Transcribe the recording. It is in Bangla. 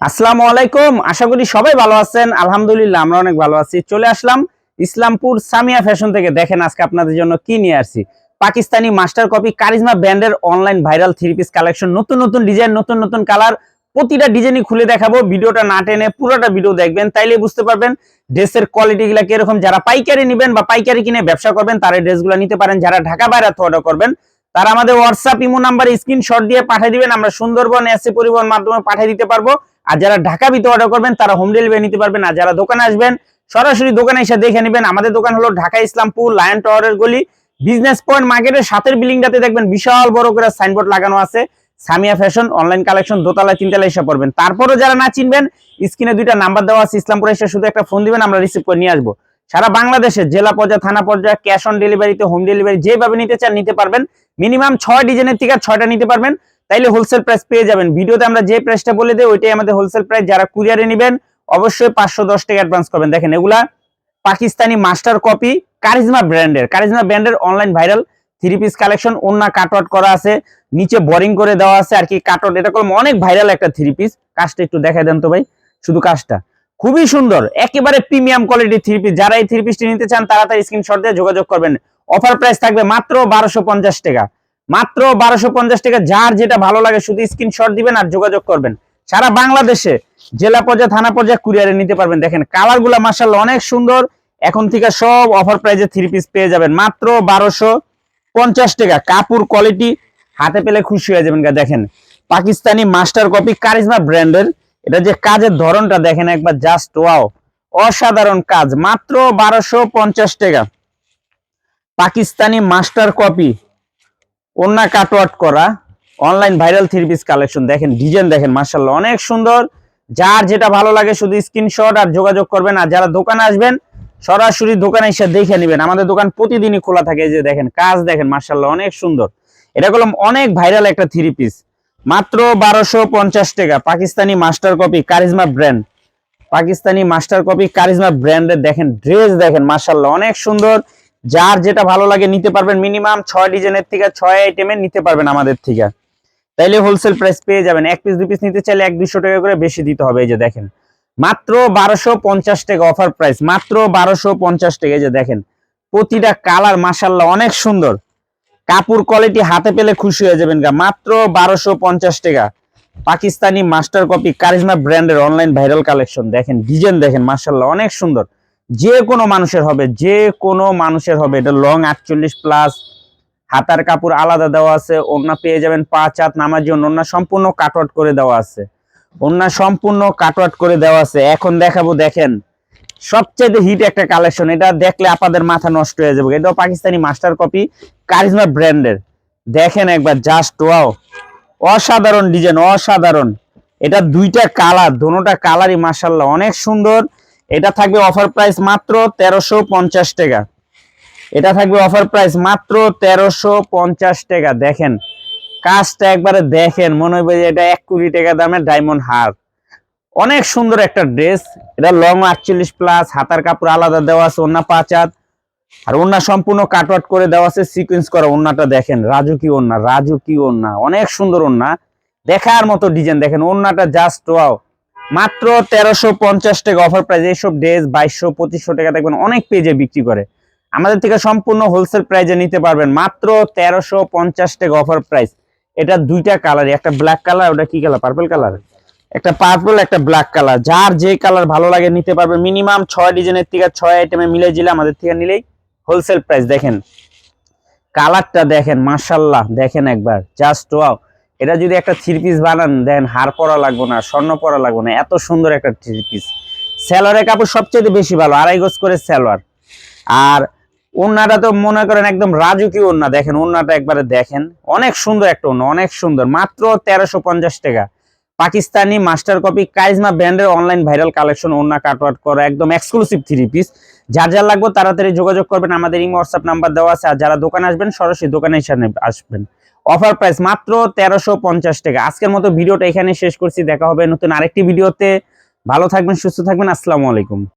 আসসালামু আলাইকুম। আশা করি সবাই ভালো আছেন। আলহামদুলিল্লাহ, আমরা অনেক ভালো আছি। চলে আসলাম ইসলামপুর সামিয়া ফ্যাশন থেকে। দেখেন আজকে আপনাদের জন্য কি নিয়ে আসছি। পাকিস্তানি মাস্টার কপি কারিজমা ব্র্যান্ডের online viral three piece collection. নতুন নতুন ডিজাইন, নতুন নতুন কালার। প্রতিটা ডিজাইনই খুলে দেখাবো। ভিডিওটা না টেনে পুরোটা ভিডিও দেখবেন। তাইলে বুঝতে পারবেন ড্রেসের কোয়ালিটি গুলা কীরকম। যারা পাইকারি নেবেন বা পাইকারি কিনে ব্যবসা করবেন, তারা ড্রেসগুলো নিতে পারেন। যারা ঢাকা বাইরে অর্ডার করবেন, তারা আমাদের হোয়াটসঅ্যাপ ইমো নাম্বারে স্ক্রিনশট দিয়ে পাঠিয়ে দিবেন। আমরা সুন্দরবন এসি পরিবহন মাধ্যমে পাঠিয়ে দিতে পারব। আর যারা ঢাকা ভিতরে অর্ডার করবেন, তারা হোম ডেলিভারি নিতে পারবেন। আর যারা দোকানে আসবেন, সরাসরি দোকানে এসে দেখে নেবেন। আমাদের দোকান হলো ঢাকা ইসলামপুর লায়ন টাওয়ারের গলি। বিজনেস পয়েন্ট মার্কেটের সাথের বিল্ডিংটাতে দেখবেন বিশাল বড় করে সাইনবোর্ড লাগানো আছে। সামিয়া ফ্যাশন অনলাইন কালেকশন দোতলা তিনতলা এসে পড়বেন। তারপরও যারা না চিনবেন, স্ক্রিনে দুইটা নাম্বার দেওয়া আছে। ইসলামপুরে এসে শুধু একটা ফোন দিবেন, আমরা রিসিভ করে নিয়ে আসব। সারা বাংলাদেশে জেলা পর্যায়ে, থানা পর্যায়ে ক্যাশ অন ডেলিভারিতে হোম ডেলিভারি যেভাবে নিতে চান, নিতে পারবেন। মিনিমাম ছয় ডিজাইনের থেকে ছয়টা নিতে পারবেন। তাইলে হোলসেল প্রাইস পেয়ে যাবেন। ভিডিওতে আমরা যে প্রাইসটা বলে দেই, ওইটাই আমাদের হোলসেল প্রাইস যারা কুরিয়ারে নেবেন, অবশ্যই পাঁচশো দশ টাকা অ্যাডভান্স করবেন দেখেন, এগুলা পাকিস্তানি মাস্টার কপি কারিজমা ব্র্যান্ডের কারিজমা ব্র্যান্ডের online viral three piece collection ওন্না কাটওয়াট করা আছে, নিচে বোরিং করে দেওয়া আছে, আর কি কাটওয়াট এটা করলাম অনেক ভাইরাল একটা থ্রি পিস কাজটা একটু দেখাই দেন তো ভাই, শুধু কাজটা। খুবই সুন্দর, একেবারে প্রিমিয়াম কোয়ালিটি থ্রি পিস যারা এই থ্রি পিসটি নিতে চান তারা তাড়াতাড়ি স্ক্রিনশট দিয়ে যোগাযোগ করবেন। অফার প্রাইস থাকবে মাত্র বারোশো পঞ্চাশ টাকা। মাত্র বারোশো পঞ্চাশ টাকা। যার যেটা ভালো লাগে, শুধু স্ক্রিনশট দিবেন আর যোগাযোগ করবেন। সারা বাংলাদেশে জেলা পর্যায়ে, থানা পর্যায়ে কুরিয়ারে নিতে পারবেন। দেখেন কালারগুলা মার্শাল্লাহ অনেক সুন্দর। এখন থেকে সব অফার প্রাইজে থ্রি পিস পেয়ে যাবেন। মাত্র বারোশো পঞ্চাশ টাকা। কাপড় কোয়ালিটি হাতে পেলে খুশি হয়ে যাবেন দেখেন। পাকিস্তানি মাস্টার কপি কারিজমা ব্র্যান্ডের এটা যে কাজের ধরনটা, দেখেন একবার জাস্ট ওয়াও অসাধারণ কাজ। মাত্র বারোশো পঞ্চাশ টাকা। পাকিস্তানি মাস্টার কপি ওন্না কাটওয়াট করা online viral three piece collection দেখেন ডিজাইন দেখেন মার্শাল্লাহ অনেক সুন্দর। যার যেটা ভালো লাগে শুধু স্ক্রিনশট আর যোগাযোগ করবেন, আর যারা দোকানে আসবেন, সরাসরি দোকানে এসে দেখে নেবেন। আমাদের দোকান প্রতিদিনই খোলা থাকে যে দেখেন, কাজ দেখেন মার্শাল্লাহ অনেক সুন্দর। এটা করলাম অনেক ভাইরাল একটা থ্রি পিস মাত্র বারোশো পঞ্চাশ টাকা, Pakistani master copy Charizma brand Pakistani master copy Charizma ব্র্যান্ডের দেখেন ড্রেস দেখেন মার্শাল্লাহ অনেক সুন্দর। যার যেটা ভালো লাগে নিতে পারবেন মিনিমাম ছয় ডিজাইনের থেকে ছয় আইটেমের নিতে পারবেন আমাদের থেকে। তাইলে হোলসেল প্রাইস পেয়ে যাবেন। এক পিস দুই পিস নিতে চাইলে এক দুশো টাকা করে বেশি দিতে হবে এই যে দেখেন। মাত্র বারোশো পঞ্চাশ টাকা অফার প্রাইস মাত্র বারোশো পঞ্চাশ টাকা এই যে দেখেন। প্রতিটা কালার মাসাল্লাহ অনেক সুন্দর। কাপড় কোয়ালিটি হাতে পেলে খুশি হয়ে যাবেন গা। মাত্র বারোশো পঞ্চাশ টাকা। পাকিস্তানি মাস্টার কপি কারিজমা ব্র্যান্ডের অনলাইন ভাইরাল কালেকশন দেখেন ডিজাইন দেখেন মাসাল্লাহ অনেক সুন্দর। যে কোনো মানুষের হবে, যে কোনো মানুষের হবে। এটা লং আটচল্লিশ প্লাস হাতার কাপড় আলাদা দেওয়া আছে, ওড়না পেয়ে যাবেন পাঁচ হাত নামার জন্য, ওড়না সম্পূর্ণ কাটওয়াট করে দেওয়া আছে। ওড়না সম্পূর্ণ কাটওয়াট করে দেওয়া আছে। এখন দেখাবো, দেখেন সবচেয়ে হিট একটা কালেকশন এটা দেখলে আপনাদের মাথা নষ্ট হয়ে যাবে। এটাও পাকিস্তানি মাস্টার কপি কারিজমা ব্র্যান্ডের দেখেন একবার জাস্ট ওয়াও অসাধারণ ডিজাইন অসাধারণ। এটা দুইটা কালার দোনোটা কালারই মাসাল্লাহ অনেক সুন্দর। এটা থাকবে অফার প্রাইস মাত্র তেরোশো পঞ্চাশ টাকা। এটা থাকবে অফার প্রাইস মাত্র তেরোশো পঞ্চাশ টাকা। দেখেন, কাজটা একবারে দেখেন, মনে হবে যে এটা এক কোটি টাকা দামের ডায়মন্ড হার। অনেক সুন্দর একটা ড্রেস, এটা লং আটচল্লিশ প্লাস হাতার কাপড় আলাদা দেওয়া আছে ওন্না পাঁচ হাত। আর ওন্না সম্পূর্ণ কাটওয়াট করে দেওয়া আছে সিকোয়েন্স করা ওন্নাটা দেখেন রাজু কি ওন্না রাজু কি ওন্না অনেক সুন্দর ওন্না দেখার মতো ডিজাইন দেখেন ওন্নাটা জাস্ট ওয়াও মাত্র তেরোশো পঞ্চাশ টাকা অফার প্রাইস এইসব ড্রেস বাইশশো, পঁচিশশো টাকা দেখবেন অনেক পেজে বিক্রি করে। আমাদের থেকে সম্পূর্ণ হোলসেল প্রাইজে নিতে পারবেন মাত্র তেরোশো পঞ্চাশ টাকা অফার প্রাইস এটা দুইটা কালার একটা ব্ল্যাক কালার ওটা কি কালার পার্পল কালার একটা পার্পল একটা ব্ল্যাক কালার যার যে কালার ভালো লাগে নিতে পারবেন মিনিমাম ছয় ডিজাইনের থেকে ছয় আইটেমে মিলে দিলে আমাদের থেকে নিলেই হোলসেল প্রাইস দেখেন কালারটা দেখেন মার্শাল্লাহ দেখেন একবার। জাস্ট ওয়াও এটা যদি একটা থ্রি পিস বানান, দেন হার পরা লাগবে না, স্বর্ণ পরা লাগবে না, এত সুন্দর একটা থ্রি পিস স্যালোয়ারের কাপড় সবচেয়ে বেশি ভালো, আড়াই গজ করে স্যালোয়ার আর ওন্নাটা তো মনে করেন একদম রাজুকি ওন্না দেখেন ওন্নাটা একবারে দেখেন। অনেক সুন্দর একটা ওন্না অনেক সুন্দর, মাত্র তেরোশো পঞ্চাশ টাকা। পাকিস্তানি মাস্টার কপি কাইজমা ব্র্যান্ডের অনলাইন ভাইরাল কালেকশন ওন্না কাটওয়াট করা, একদম এক্সক্লুসিভ থ্রি পিস যার যার লাগবে তাড়াতাড়ি যোগাযোগ করবেন, আমাদের ইমো হোয়াটসঅ্যাপ নাম্বার দেওয়া আছে, আর যারা দোকানে আসবেন, সরাসরি দোকানে এসে আসবেন। অফার প্রাইস মাত্র তেরোশো পঞ্চাশ টাকা। আজকের মতো ভিডিওটা এখানে শেষ করছি। দেখা হবে নতুন আরেকটি ভিডিওতে। ভালো থাকবেন, সুস্থ থাকবেন। আসসালামু আলাইকুম।